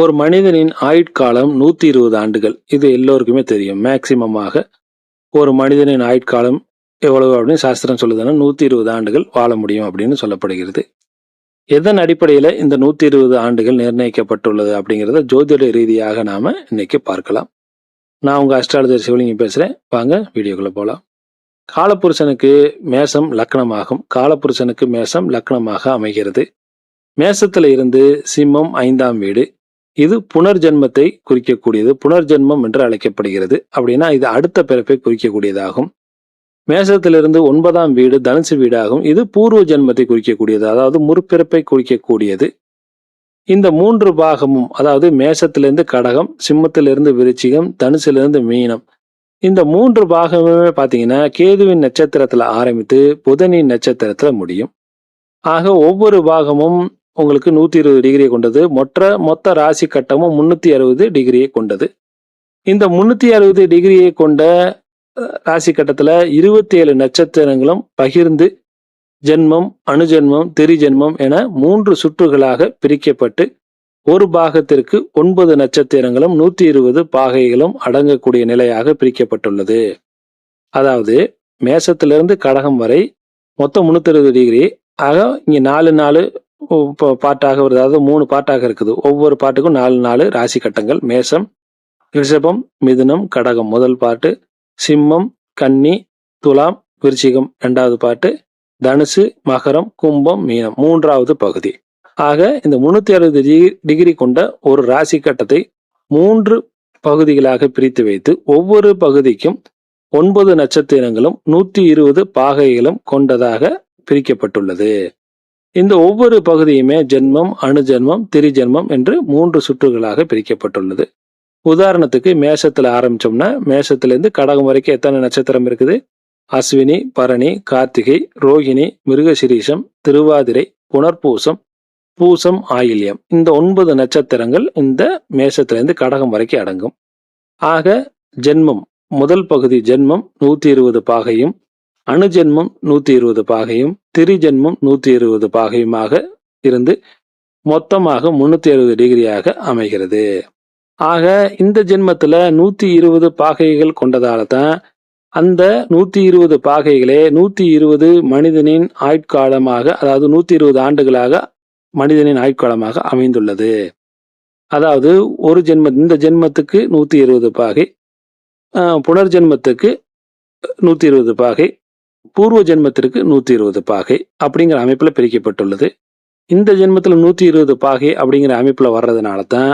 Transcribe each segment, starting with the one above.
ஒரு மனிதனின் ஆயுட்காலம் நூத்தி இருபது ஆண்டுகள். இது எல்லோருக்குமே தெரியும். மேக்சிமமாக ஒரு மனிதனின் ஆயுட்காலம் எவ்வளவு அப்படின்னு சாஸ்திரம் சொல்லுதுன்னா நூத்தி இருபது ஆண்டுகள் வாழ முடியும் அப்படின்னு சொல்லப்படுகிறது. எதன் அடிப்படையில் இந்த நூத்தி இருபது ஆண்டுகள் நிர்ணயிக்கப்பட்டுள்ளது அப்படிங்கிறத ஜோதிட ரீதியாக நாம இன்னைக்கு பார்க்கலாம். நான் உங்க அஸ்ட்ராலஜர் சிவலிங்கம் பேசுறேன். வாங்க வீடியோக்குள்ள போலாம். காலப்புருஷனுக்கு மேசம் லக்னமாகும். காலப்புருஷனுக்கு மேசம் லக்னமாக அமைகிறது. மேசத்தில் இருந்து சிம்மம் ஐந்தாம் வீடு. இது புனர்ஜென்மத்தை குறிக்கக்கூடியது. புனர்ஜென்மம் என்று அழைக்கப்படுகிறது. அப்படின்னா இது அடுத்த பிறப்பை குறிக்கக்கூடியதாகும். மேசத்திலிருந்து ஒன்பதாம் வீடு தனுசு வீடாகும். இது பூர்வ ஜென்மத்தை குறிக்கக்கூடியது. அதாவது முற்பிறப்பை குறிக்கக்கூடியது. இந்த மூன்று பாகமும் அதாவது மேசத்திலிருந்து கடகம் சிம்மத்திலிருந்து விருச்சிகம் தனுசிலிருந்து மீனம். இந்த மூன்று பாகமுமே பார்த்தீங்கன்னா கேதுவின் நட்சத்திரத்தில் ஆரம்பித்து புதனின் நட்சத்திரத்தில் முடியும். ஆக ஒவ்வொரு பாகமும் உங்களுக்கு நூத்தி இருபது டிகிரியை கொண்டது. மொற்ற மொத்த ராசி கட்டமும் முன்னூத்தி அறுபது டிகிரியை கொண்டது. இந்த முன்னூத்தி அறுபது டிகிரியை கொண்ட ராசி கட்டத்துல இருபத்தி ஏழு நட்சத்திரங்களும் பகிர்ந்து ஜென்மம் அணுஜென்மம் திரிஜென்மம் என மூன்று சுற்றுகளாக பிரிக்கப்பட்டு ஒரு பாகத்திற்கு ஒன்பது நட்சத்திரங்களும் நூத்தி இருபது பாகைகளும் அடங்கக்கூடிய நிலையாக பிரிக்கப்பட்டுள்ளது. அதாவது மேசத்திலிருந்து கடகம் வரை மொத்தம் முன்னூத்தி அறுபது டிகிரி ஆக இங்கே நாலு நாலு இப்போ பாட்டாக வருது. அதாவது மூணு பாட்டாக இருக்குது. ஒவ்வொரு பாட்டுக்கும் நாலு நாலு ராசி கட்டங்கள். மேசம் ரிஷபம் மிதுனம் கடகம். முதல் பாட்டு சிம்மம் கன்னி துலாம் விருச்சிகம். ரெண்டாவது பாட்டு தனுசு மகரம் கும்பம் மீனம். மூன்றாவது பகுதி. ஆக இந்த முன்னூத்தி அறுபது டிகிரி கொண்ட ஒரு ராசி கட்டத்தை மூன்று பகுதிகளாக பிரித்து வைத்து ஒவ்வொரு பகுதிக்கும் ஒன்பது நட்சத்திரங்களும் நூத்தி இருபது பாகைகளும் கொண்டதாக பிரிக்கப்பட்டுள்ளது. இந்த ஒவ்வொரு பகுதியுமே ஜென்மம் அணுஜென்மம் திரிஜென்மம் என்று மூன்று சுற்றுகளாக பிரிக்கப்பட்டுள்ளது. உதாரணத்துக்கு மேசத்தில் ஆரம்பிச்சோம்னா மேசத்துலேருந்து கடகம் வரைக்கும் எத்தனை நட்சத்திரம் இருக்குது? அஸ்வினி பரணி கார்த்திகை ரோகிணி மிருகசிரீஷம் திருவாதிரை புனர்பூசம் பூசம் ஆயில்யம். இந்த ஒன்பது நட்சத்திரங்கள் இந்த மேசத்துலேருந்து கடகம் வரைக்கும் அடங்கும். ஆக ஜென்மம் முதல் பகுதி ஜென்மம் நூற்றி இருபது பாகையும் அணுஜென்மம் நூற்றி இருபது பாகையும் திரிஜென்மம் நூத்தி இருபது பாகையுமாக இருந்து மொத்தமாக முன்னூத்தி அறுபது டிகிரியாக அமைகிறது. ஆக இந்த ஜென்மத்துல நூத்தி இருபது பாகைகள் கொண்டதால தான் அந்த நூத்தி இருபது பாகைகளே நூத்தி இருபது மனிதனின் ஆயுட்காலமாக அதாவது நூத்தி இருபது ஆண்டுகளாக மனிதனின் ஆயுட்காலமாக அமைந்துள்ளது. அதாவது ஒரு ஜென்ம இந்த ஜென்மத்துக்கு நூத்தி இருபது பாகை புனர்ஜென்மத்துக்கு நூத்தி இருபது பாகை பூர்வ ஜென்மத்திற்கு நூற்றி இருபது பாகை அப்படிங்கிற அமைப்பில் பிரிக்கப்பட்டுள்ளது. இந்த ஜென்மத்தில் நூற்றி இருபது பாகை அப்படிங்கிற அமைப்பில் வர்றதுனால தான்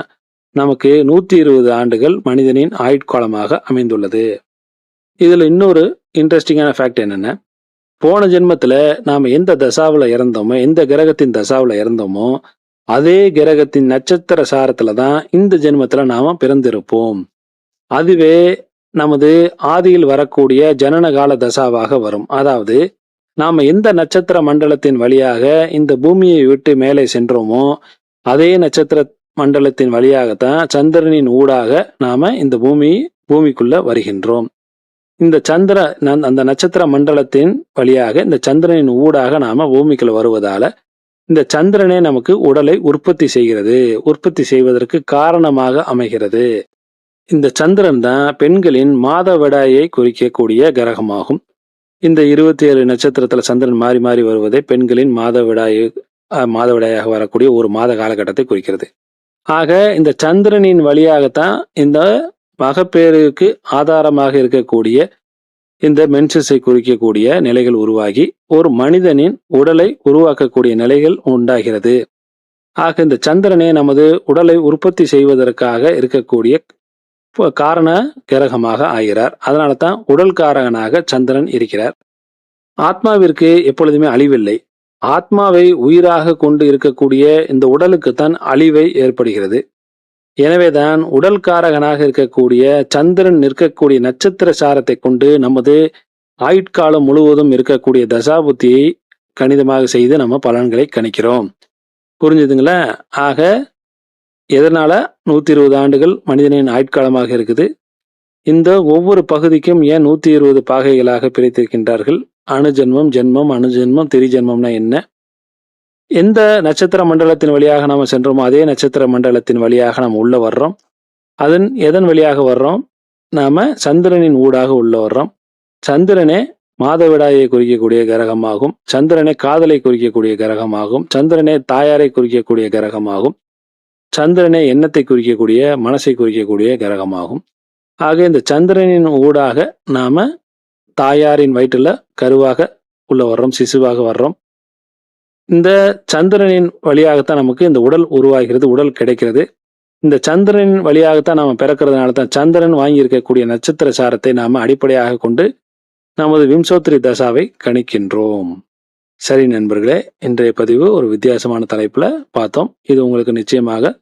நமக்கு நூற்றி இருபது ஆண்டுகள் மனிதனின் ஆயுட்காலமாக அமைந்துள்ளது. இதில் இன்னொரு இன்ட்ரெஸ்டிங்கான ஃபேக்ட் என்னென்ன போன ஜென்மத்தில் நாம் எந்த தசாவில் இறந்தோமோ எந்த கிரகத்தின் தசாவில் இறந்தோமோ அதே கிரகத்தின் நட்சத்திர சாரத்தில் தான் இந்த ஜென்மத்தில் நாம் பிறந்திருப்போம். அதுவே நமது ஆதியில் வரக்கூடிய ஜனனகால தசாவாக வரும். அதாவது நாம் எந்த நட்சத்திர மண்டலத்தின் வழியாக இந்த பூமியை விட்டு மேலே சென்றோமோ அதே நட்சத்திர மண்டலத்தின் வழியாகத்தான் சந்திரனின் ஊடாக நாம இந்த பூமி பூமிக்குள்ள வருகின்றோம். இந்த சந்திர அந்த நட்சத்திர மண்டலத்தின் வழியாக இந்த சந்திரனின் ஊடாக நாம பூமிக்குள்ள வருவதால இந்த சந்திரனே நமக்கு உடலை உற்பத்தி செய்கிறது. உற்பத்தி செய்வதற்கு காரணமாக அமைகிறது. இந்த சந்திரன் தான் பெண்களின் மாதவிடாயை குறிக்கக்கூடிய கிரகமாகும். இந்த இருபத்தி ஏழு நட்சத்திரத்துல சந்திரன் மாறி மாறி வருவதே பெண்களின் மாதவிடாயை மாதவிடாயாக வரக்கூடிய ஒரு மாத காலகட்டத்தை குறிக்கிறது. ஆக இந்த சந்திரனின் வழியாகத்தான் இந்த மகப்பேறுக்கு ஆதாரமாக இருக்கக்கூடிய இந்த மென்சஸை குறிக்கக்கூடிய நிலைகள் உருவாகி ஒரு மனிதனின் உடலை உருவாக்கக்கூடிய நிலைகள் உண்டாகிறது. ஆக இந்த சந்திரனே நமது உடலை உற்பத்தி செய்வதற்காக இருக்கக்கூடிய காரண கிரகமாக ஆகிறார். அதனால தான் உடல் காரகனாக சந்திரன் இருக்கிறார். ஆத்மாவிற்கு எப்பொழுதுமே அழிவில்லை. ஆத்மாவை உயிராக கொண்டு இருக்கக்கூடிய இந்த உடலுக்குத்தான் அழிவை ஏற்படுகிறது. எனவேதான் உடல் காரகனாக இருக்கக்கூடிய சந்திரன் நிற்கக்கூடிய நட்சத்திர சாரத்தை கொண்டு நமது ஆயுட்காலம் முழுவதும் இருக்கக்கூடிய தசாபுத்தியை கணிதமாக செய்து நம்ம பலன்களை கணிக்கிறோம். புரிஞ்சுதுங்களா? ஆக எதனால் நூற்றி இருபது ஆண்டுகள் மனிதனின் ஆயுட்காலமாக இருக்குது? இந்த ஒவ்வொரு பகுதிக்கும் ஏன் நூற்றி இருபது பாகைகளாக பிரித்திருக்கின்றார்கள்? அணுஜென்மம் ஜென்மம் அணுஜென்மம் திரிஜென்மம்னா என்ன? எந்த நட்சத்திர மண்டலத்தின் வழியாக நாம் சென்றோமோ அதே நட்சத்திர மண்டலத்தின் வழியாக நாம் உள்ளே வர்றோம். அதன் எதன் வழியாக வர்றோம்? நாம் சந்திரனின் ஊடாக உள்ளே வர்றோம். சந்திரனே மாதவிடாயை குறிக்கக்கூடிய கிரகமாகும். சந்திரனே காதலை குறிக்கக்கூடிய கிரகமாகும். சந்திரனே தாயாரை குறிக்கக்கூடிய கிரகமாகும். சந்திரனே எண்ணத்தை குறிக்கக்கூடிய மனசை குறிக்கக்கூடிய கிரகமாகும். ஆக இந்த சந்திரனின் ஊடாக நாம் தாயாரின் வயிற்றில் கருவாக உள்ள வர்றோம் சிசுவாக வர்றோம். இந்த சந்திரனின் வழியாகத்தான் நமக்கு இந்த உடல் உருவாகிறது உடல் கிடைக்கிறது. இந்த சந்திரனின் வழியாகத்தான் நாம் பிறக்கிறதுனால தான் சந்திரன் வாங்கியிருக்கக்கூடிய நட்சத்திர சாரத்தை நாம் அடிப்படையாக கொண்டு நமது விம்சோத்திரி தசாவை கணிக்கின்றோம். சரி நண்பர்களே இன்றைய பதிவு ஒரு வித்தியாசமான தலைப்பில் பார்த்தோம். இது உங்களுக்கு நிச்சயமாக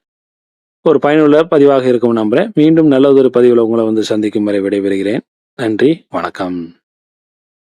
ஒரு பயனுள்ள பதிவாக இருக்கும் நம்புறேன். மீண்டும் நல்லதொரு பதிவில் உங்களை வந்து சந்திக்கும் வரை விடைபெறுகிறேன். நன்றி வணக்கம்.